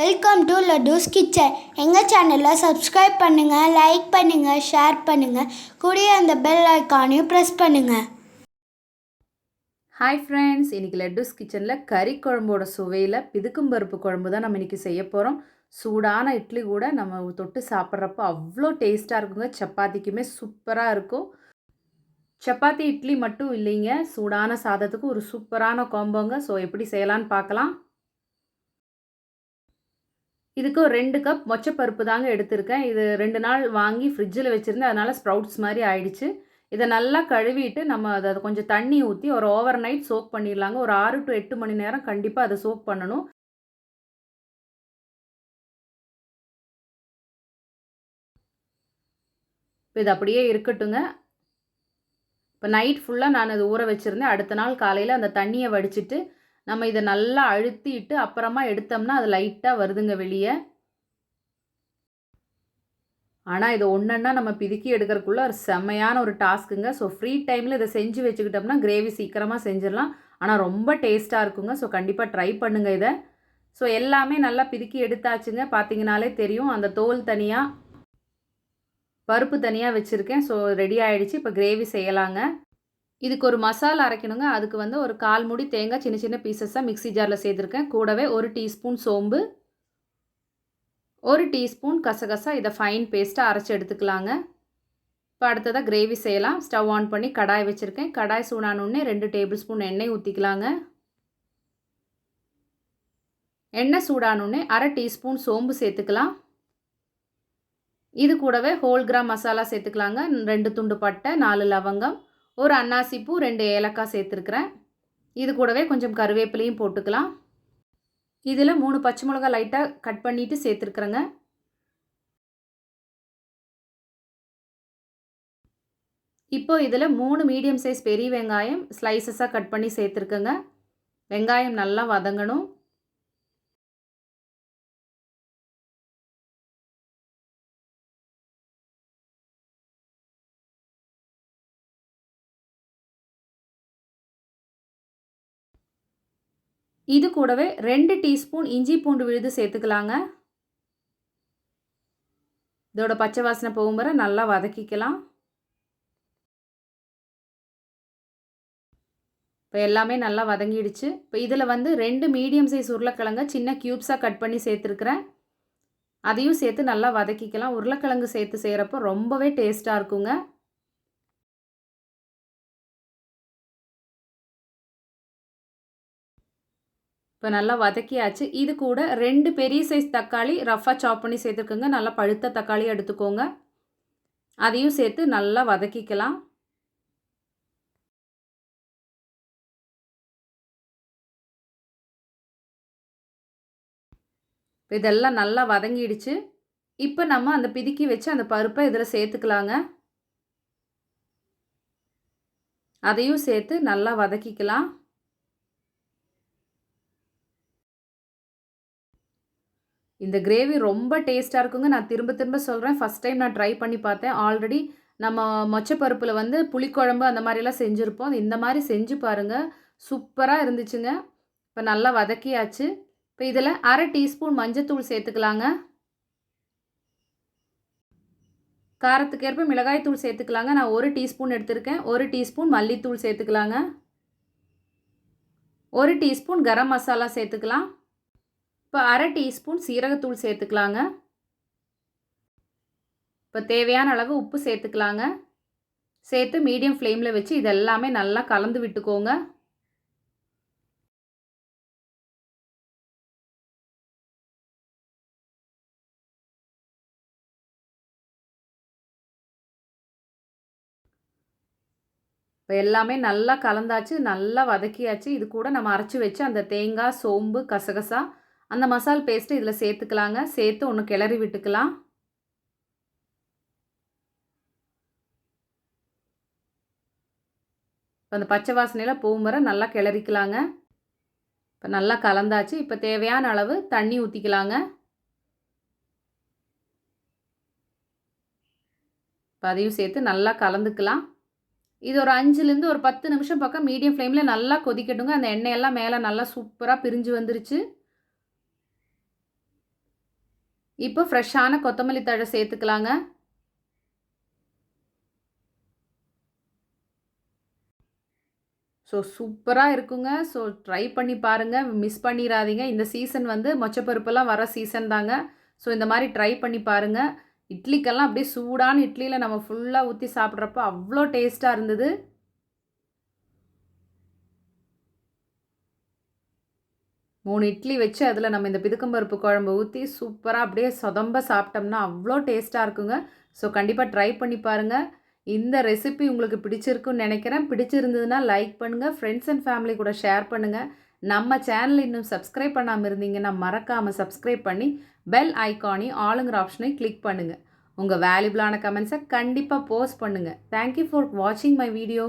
Welcome to லட்டூஸ் kitchen எங்கள் சேனலை subscribe பண்ணுங்கள் லைக் பண்ணுங்கள் ஷேர் பண்ணுங்கள் கூடிய அந்த பெல் ஐக்கானையும் ப்ரெஸ் பண்ணுங்கள் ஹாய் ஃப்ரெண்ட்ஸ் இன்றைக்கி லட்டூஸ் கிச்சனில் கறி குழம்போட சுவையில் பிதுக்கும் பருப்பு குழம்பு தான் நம்ம இன்றைக்கி செய்ய போகிறோம் சூடான இட்லி கூட நம்ம தொட்டு சாப்பிட்றப்போ அவ்வளோ டேஸ்ட்டாக இருக்குங்க. சப்பாத்திக்குமே சூப்பராக இருக்கும். சப்பாத்தி இட்லி மட்டும் இல்லைங்க. சூடான சாதத்துக்கு ஒரு சூப்பரான காம்போங்க ஸோ எப்படி செய்யலான்னு பார்க்கலாம். இதுக்கு ஒரு ரெண்டு கப் மொச்சப்பருப்பு தாங்க எடுத்திருக்கேன். இது ரெண்டு நாள் வாங்கி ஃப்ரிட்ஜில் வச்சுருந்தேன் அதனால் ஸ்ப்ரவுட்ஸ் மாதிரி ஆயிடுச்சு. இதை நல்லா கழுவிட்டு நம்ம அதை கொஞ்சம் தண்ணி ஊற்றி ஒரு ஓவர் நைட் சோக் பண்ணிடலாங்க. ஒரு ஆறு டு எட்டு மணி நேரம் கண்டிப்பாக அதை சோக் பண்ணணும். இப்போ இது அப்படியே இருக்கட்டுங்க. இப்போ நைட் ஃபுல்லாக நான் அதை ஊற வச்சுருந்தேன். அடுத்த நாள் காலையில் அந்த தண்ணியை வடிச்சிட்டு நம்ம இதை நல்லா அழுத்திட்டு அப்புறமா எடுத்தோம்னா அது லைட்டாக வருதுங்க வெளியே. ஆனால் இதை ஒன்றுன்னா நம்ம பிதுக்கி எடுக்கிறதுக்குள்ள ஒரு செம்மையான ஒரு டாஸ்க்குங்க. ஸோ ஃப்ரீ டைமில் இதை செஞ்சு வச்சுக்கிட்டோம்னா கிரேவி சீக்கிரமாக செஞ்சிடலாம். ஆனால் ரொம்ப டேஸ்ட்டாக இருக்குங்க. ஸோ கண்டிப்பாக ட்ரை பண்ணுங்கள் இதை. ஸோ எல்லாமே நல்லா பிதுக்கி எடுத்தாச்சுங்க. பார்த்தீங்கனாலே தெரியும். அந்த தோல் தனியாக பருப்பு தனியாக வச்சுருக்கேன். ஸோ ரெடி ஆகிடுச்சு இப்போ கிரேவி செய்யலாங்க. இதுக்கு ஒரு மசாலா அரைக்கணுங்க. அதுக்கு வந்து ஒரு கால் மூடி தேங்காய் சின்ன சின்ன பீசஸாக மிக்ஸி ஜாரில் சேர்த்துருக்கேன். கூடவே ஒரு டீஸ்பூன் சோம்பு. ஒரு டீஸ்பூன் கசகசா இதை ஃபைன் பேஸ்ட்டாக அரைச்சி எடுத்துக்கலாங்க. இப்போ அடுத்ததாக கிரேவி செய்யலாம். ஸ்டவ் ஆன் பண்ணி கடாய் வச்சுருக்கேன். கடாய் சூடானோடனே ரெண்டு டேபிள் ஸ்பூன் எண்ணெய் ஊற்றிக்கலாங்க எண்ணெய் சூடானோடனே அரை டீஸ்பூன் சோம்பு சேர்த்துக்கலாம். இது கூடவே ஹோல் கிராம் மசாலா சேர்த்துக்கலாங்க. ரெண்டு துண்டு பட்டை நாலு லவங்கம். ஒரு அன்னாசி பூ ரெண்டு ஏலக்காய் சேர்த்துருக்குறேன். இது கூடவே கொஞ்சம் கருவேப்பிலையும் போட்டுக்கலாம். இதில் மூணு பச்சை மிளகா லைட்டாக கட் பண்ணிவிட்டு சேர்த்துருக்குறேங்க. இப்போ இதில் மூணு மீடியம் சைஸ் பெரிய வெங்காயம் ஸ்லைசஸாக கட் பண்ணி சேர்த்துருக்கேங்க. வெங்காயம் நல்லா வதங்கணும். இது கூடவே ரெண்டு டீஸ்பூன் இஞ்சி பூண்டு விழுது சேர்த்துக்கலாங்க. இதோட பச்சை வாசனை போகும் நல்லா வதக்கிக்கலாம். இப்போ எல்லாமே நல்லா வதங்கிடுச்சு. இப்போ இதில் வந்து ரெண்டு மீடியம் சைஸ் உருளைக்கிழங்க சின்ன க்யூப்ஸாக கட் பண்ணி சேர்த்துருக்குறேன். அதையும் சேர்த்து நல்லா வதக்கிக்கலாம். உருளைக்கிழங்கு சேர்த்து செய்கிறப்போ ரொம்பவே டேஸ்ட்டாக இருக்குங்க. இப்போ நல்லா வதக்கியாச்சு. இது கூட ரெண்டு பெரிய சைஸ் தக்காளி ரஃபாக சாப் பண்ணி சேர்த்துக்கோங்க நல்லா பழுத்த தக்காளி எடுத்துக்கோங்க. அதையும் சேர்த்து நல்லா வதக்கிக்கலாம். இதெல்லாம் நல்லா வதங்கிடுச்சு. இப்போ நம்ம அந்த பிதுக்கி வச்சு அந்த பருப்பை இதில் சேர்த்துக்கலாங்க. அதையும் சேர்த்து நல்லா வதக்கிக்கலாம். இந்த கிரேவி ரொம்ப டேஸ்ட்டாக இருக்குங்க. நான் திரும்ப திரும்ப சொல்கிறேன் ஃபஸ்ட் டைம் நான் ட்ரை பண்ணி பார்த்தேன். ஆல்ரெடி நம்ம மொச்சப்பருப்பில் வந்து புளிக்குழம்பு அந்த மாதிரிலாம் செஞ்சுருப்போம். இந்த மாதிரி செஞ்சு பாருங்கள் சூப்பராக இருந்துச்சுங்க. இப்போ நல்லா வதக்கியாச்சு. இப்போ இதில் அரை டீஸ்பூன் மஞ்சத்தூள் சேர்த்துக்கலாங்க. காரத்துக்கேற்ப மிளகாய் தூள் சேர்த்துக்கலாங்க. நான் ஒரு டீஸ்பூன் எடுத்திருக்கேன். ஒரு டீஸ்பூன் மல்லித்தூள் சேர்த்துக்கலாங்க. ஒரு டீஸ்பூன் கரம் மசாலா சேர்த்துக்கலாம். இப்போ அரை டீஸ்பூன் சீரகத்தூள் சேர்த்துக்கலாங்க. இப்போ தேவையான அளவு உப்பு சேர்த்துக்கலாங்க. சேர்த்து மீடியம் ஃப்ளேமில் வச்சு இதெல்லாமே நல்லா கலந்து விட்டுக்கோங்க. இப்போ எல்லாமே நல்லா கலந்தாச்சு நல்லா வதக்கியாச்சு. இது கூட நம்ம அரைச்சி வச்சு அந்த தேங்காய் சோம்பு கசகசா அந்த மசால் பேஸ்ட்டு இதில் சேர்த்துக்கலாங்க. சேர்த்து ஒன்று கிளறி விட்டுக்கலாம். இப்போ அந்த பச்சை வாசனையில் போகும் நல்லா கிளறிக்கலாங்க. இப்போ நல்லா கலந்தாச்சு. இப்போ தேவையான அளவு தண்ணி ஊற்றிக்கலாங்க இப்போ அதையும் சேர்த்து நல்லா கலந்துக்கலாம். இது ஒரு அஞ்சுலேருந்து ஒரு பத்து நிமிஷம் பக்கம் மீடியம் ஃப்ளேமில் நல்லா கொதிக்கட்டுங்க. அந்த எண்ணெயெல்லாம் மேலே நல்லா சூப்பராக பிரிஞ்சு வந்துருச்சு. இப்போ ஃப்ரெஷ்ஷான கொத்தமல்லி தழை சேர்த்துக்கலாங்க. ஸோ சூப்பராக இருக்குங்க. ஸோ ட்ரை பண்ணி பாருங்கள் மிஸ் பண்ணிடாதீங்க இந்த சீசன் வந்து மொச்சப்பருப்பெல்லாம் வர சீசன் தாங்க. ஸோ இந்த மாதிரி ட்ரை பண்ணி பாருங்கள் இட்லிக்கெல்லாம் அப்படியே சூடான இட்லியில் நம்ம ஃபுல்லாக ஊற்றி சாப்பிட்றப்ப அவ்வளோ டேஸ்ட்டாக இருந்தது. மூணு இட்லி வச்சு அதில் நம்ம இந்த பிதுக்கம்பருப்பு குழம்பு ஊற்றி சூப்பராக அப்படியே சொதம்ப சாப்பிட்டோம்னா அவ்வளோ டேஸ்ட்டாக இருக்குங்க. ஸோ கண்டிப்பாக ட்ரை பண்ணி பாருங்கள் இந்த ரெசிபி உங்களுக்கு பிடிச்சிருக்குன்னு நினைக்கிறேன். பிடிச்சிருந்ததுன்னா லைக் பண்ணுங்கள் ஃப்ரெண்ட்ஸ் அண்ட் ஃபேமிலி கூட ஷேர் பண்ணுங்கள் நம்ம சேனல் இன்னும் சப்ஸ்கிரைப் பண்ணாமல் இருந்தீங்கன்னா மறக்காமல் சப்ஸ்கிரைப் பண்ணி பெல் ஐக்கானி ஆளுங்கிற ஆப்ஷனை கிளிக் பண்ணுங்கள் உங்கள் வேல்யூபிளான கமெண்ட்ஸை கண்டிப்பாக போஸ்ட் பண்ணுங்கள் தேங்க்யூ ஃபார் வாட்சிங் மை வீடியோ